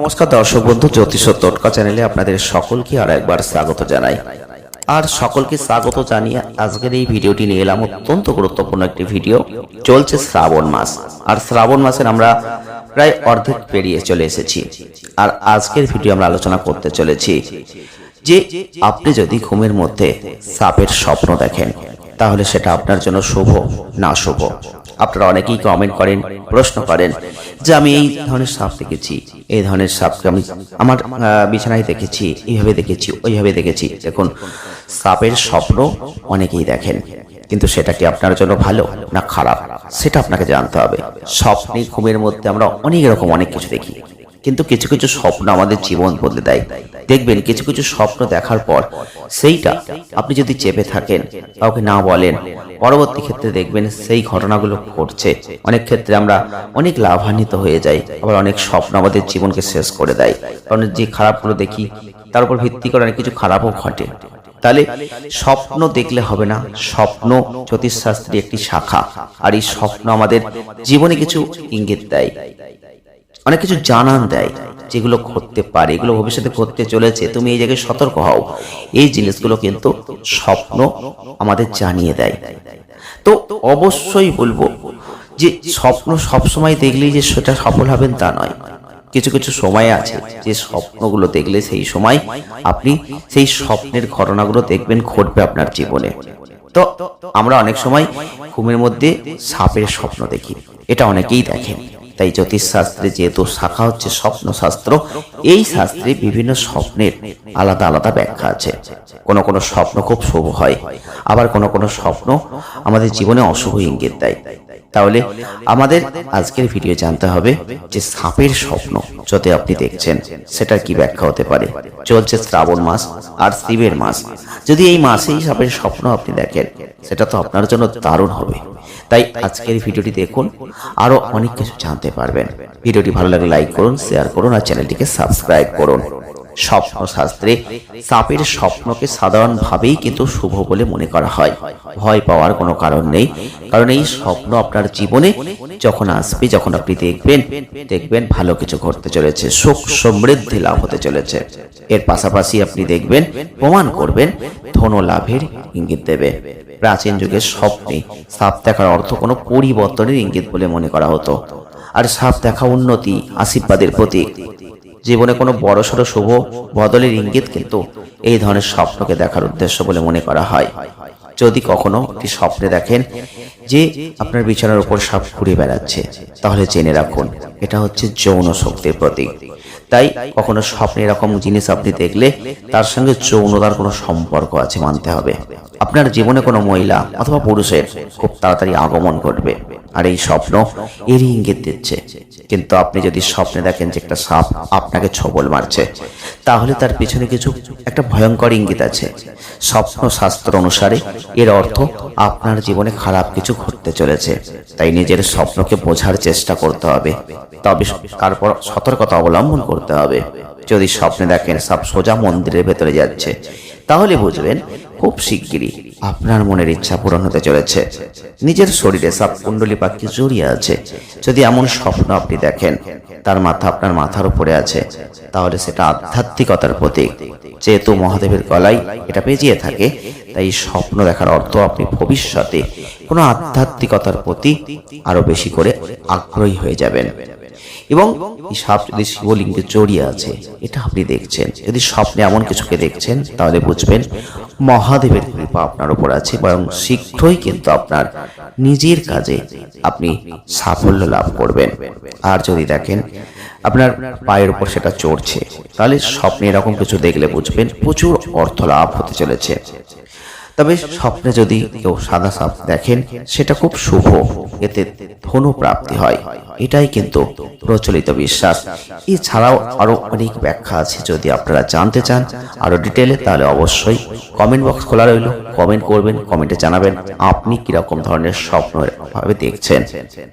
নমস্কার দর্শক বন্ধু, জ্যোতিষ টোটকা চ্যানেলে আপনাদের সকলকে আর একবার স্বাগত জানাই। আর সকলকে স্বাগত জানিয়ে আজকের এই ভিডিওটি নিয়ে এলাম অত্যন্ত গুরুত্বপূর্ণ একটি ভিডিও। চলছে শ্রাবণ মাস। আর শ্রাবণ মাসের আমরা প্রায় অর্ধেক পেরিয়ে চলে এসেছি। আর আজকের ভিডিও আমরা আলোচনা করতে চলেছি যে, আপনি যদি ঘুমের মধ্যে সাপের স্বপ্ন দেখেন তাহলে সেটা আপনার জন্য শুভ, না শুভ? আপনারা অনেকেই কমেন্ট করেন, প্রশ্ন করেন যে আমি এই ধরনের সাপ দেখেছি, এই ধরনের সাপকে আমি আমার বিছানায় দেখেছি, এইভাবে দেখেছি, ওইভাবে দেখেছি। দেখুন, সাপের স্বপ্ন অনেকেই দেখেন, কিন্তু সেটা কি আপনার জন্য ভালো না খারাপ? সেটা আপনাকে জানতে হবে। স্বপ্নে ঘুমের মধ্যে আমরা অনেক রকম অনেক কিছু দেখি। কিন্তু কিছু কিছু স্বপ্ন আমাদের জীবন বদলে দেয়। দেখবেন কিছু কিছু স্বপ্ন দেখার পর সেইটা আপনি যদি চেপে থাকেন, কাউকে না বলেন, পরবর্তী ক্ষেত্রে দেখবেন সেই ঘটনাগুলো ঘটছে। অনেক ক্ষেত্রে আমরা অনেক লাভান্বিত হয়ে যাই, আবার অনেক স্বপ্ন আমাদের জীবনকে শেষ করে দেয়। কারণ যে খারাপগুলো দেখি, তার উপর ভিত্তি করে অনেক কিছু খারাপও ঘটে। তাহলে স্বপ্ন দেখলে হবে না, স্বপ্ন জ্যোতিষশাস্ত্রের একটি শাখা। আর এই স্বপ্ন আমাদের জীবনে কিছু ইঙ্গিত দেয়। অনেক কিছু জানান দেয়, যেগুলো ঘটতে পারে, এগুলো ভবিষ্যতে ঘটতে চলেছে। তুমি এই জায়গায় সতর্ক হও। এই জিনিসগুলো কিন্তু স্বপ্ন আমাদের জানিয়ে দেয়। তো অবশ্যই বলব যে স্বপ্ন সবসময় দেখলেই যে সেটা সফল হবেন তা নয়। কিছু কিছু সময় আছে যে স্বপ্নগুলো দেখলে সেই সময় আপনি সেই স্বপ্নের ঘটনাগুলো দেখবেন, ঘটবে আপনার জীবনে। তো আমরা অনেক সময় ঘুমের মধ্যে সাপের স্বপ্ন দেখি। এটা অনেকেই দেখেন। তাই জ্যোতিষ শাস্ত্রে যেহেতু শাখা হচ্ছে স্বপ্ন শাস্ত্র এই শাস্ত্রে বিভিন্ন স্বপ্নের আলাদা আলাদা ব্যাখ্যা আছে। কোনো কোনো স্বপ্ন খুব শুভ হয়, আবার কোনো কোনো স্বপ্ন আমাদের জীবনে অশুভ ইঙ্গিত দেয়। তাহলে আমাদের আজকের ভিডিও জানতে হবে যে সাপের স্বপ্ন যদি আপনি দেখছেন, সেটার কি ব্যাখ্যা হতে পারে? চলছে শ্রাবণ মাস আর শিবের মাস। যদি এই মাসেই সাপের স্বপ্ন আপনি দেখেন, সেটা তো আপনার জন্য দারুণ হবে। তাই আজকের ভিডিওটি দেখুন। আরও অনেক কিছু জানতে পারবেন। ভিডিওটি ভালো লাগলে লাইক করুন শেয়ার করুন, আর চ্যানেলটিকে সাবস্ক্রাইব করুন। স্বপ্ন শাস্ত্রে সাপের স্বপ্নকে সাধারণভাবেই কিন্তু শুভ বলে মনে করা হয়। ভয় পাওয়ার কোনো কারণ নেই, কারণ এই স্বপ্ন আপনার জীবনে যখন আসবে, যখন আপনি দেখবেন দেখবেন ভালো কিছু ঘটতে চলেছে, সুখ সমৃদ্ধি লাভ হতে চলেছে। এর পাশাপাশি আপনি দেখবেন, প্রমাণ করবেন, ধন লাভের ইঙ্গিত দেবে। প্রাচীন যুগের স্বপ্নে সাপ দেখার অর্থ কোনো পরিবর্তনের ইঙ্গিত বলে মনে করা হতো। আর সাপ দেখা উন্নতি, আশীর্বাদের প্রতীক। জীবনে কোনো বড়সড় শুভ বদলের ইঙ্গিত কিন্তু এই ধরনের স্বপ্নকে দেখার উদ্দেশ্য বলে মনে করা হয়। যদি কখনো একটি স্বপ্নে দেখেন যে আপনার বিছানার উপর সাপ ঘুরে বেড়াচ্ছে, তাহলে জেনে রাখুন, এটা হচ্ছে যৌন শক্তির প্রতীক। তাই কখনো স্বপ্নে এরকম জিনিস আপনি দেখলে তার সঙ্গে যৌনতার কোনো সম্পর্ক আছে মানতে হবে। আপনার জীবনে কোনো মহিলা অথবা পুরুষের খুব তাড়াতাড়ি আগমন ঘটবে, আর এই স্বপ্ন এরই ইঙ্গিত দিচ্ছে। কিন্তু আপনি যদি স্বপ্নে দেখেন যে একটা সাপ আপনাকে ছবল মারছে তাহলে তার পিছনে কিছু একটা ভয়ঙ্কর ইঙ্গিত আছে। স্বপ্ন শাস্ত্র অনুসারে এর অর্থ আপনার জীবনে খারাপ কিছু ঘটতে চলেছে। তাই নিজের স্বপ্নকে বোঝার চেষ্টা করতে হবে। তবে তারপর সতর্কতা অবলম্বন করতে হবে। যদি স্বপ্নে দেখেন সব সোজা মন্দিরের ভেতরে যাচ্ছে তাহলে বুঝবেন, খুব শিগগিরই আপনার মনের ইচ্ছা পূরণ হতে চলেছে। নিজের শরীরে সাপ কুণ্ডলী পাখি জড়িয়ে আছে। যদি এমন স্বপ্ন আপনি দেখেন, তার মাথা আপনার মাথার উপরে আছে, তাহলে সেটা আধ্যাত্মিকতার প্রতীক। যেহেতু মহাদেবের গলায় এটা পেঁচিয়ে থাকে, তাই স্বপ্ন দেখার অর্থ আপনি ভবিষ্যতে কোনো আধ্যাত্মিকতার প্রতি আরও বেশি করে আগ্রহী হয়ে যাবেন। এবং সাপ যদি শিবলিঙ্গে জড়িয়ে আছে, এটা আপনি দেখছেন। যদি স্বপ্নে এমন কিছুকে দেখছেন, তাহলে বুঝবেন মহাদেবের কৃপা আপনার উপর আছে, বরং শীঘ্রই কিন্তু আপনার নিজের কাজে আপনি সাফল্য লাভ করবেন। আর যদি দেখেন আপনার পায়ের উপর সেটা চড়ছে, তাহলে স্বপ্নে এরকম কিছু দেখলে বুঝবেন প্রচুর অর্থ লাভ হতে চলেছে। তবে স্বপ্নে যদি কেউ সাদা সাপ দেখেন, সেটা খুব শুভ। এতে ধনু প্রাপ্তি হয়। এটাই কিন্তু প্রচলিত বিশ্বাস। এছাড়াও আরও অনেক ব্যাখ্যা আছে, যদি আপনারা জানতে চান আরও ডিটেলে তাহলে অবশ্যই কমেন্ট বক্স খোলা রইল। কমেন্ট করবেন কমেন্টে জানাবেন আপনি কীরকম ধরনের স্বপ্ন ভাবে দেখছেন।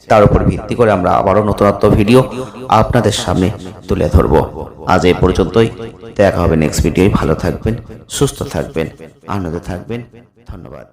তার উপর ভিত্তি করে আমরা আবারও নতুনত্ব ভিডিও আপনাদের সামনে তুলে ধরব। আজ এই পর্যন্তই। দেখা হবে নেক্সট ভিডিওয় ভালো থাকবেন সুস্থ থাকবেন আনন্দে থাকবেন। ধন্যবাদ।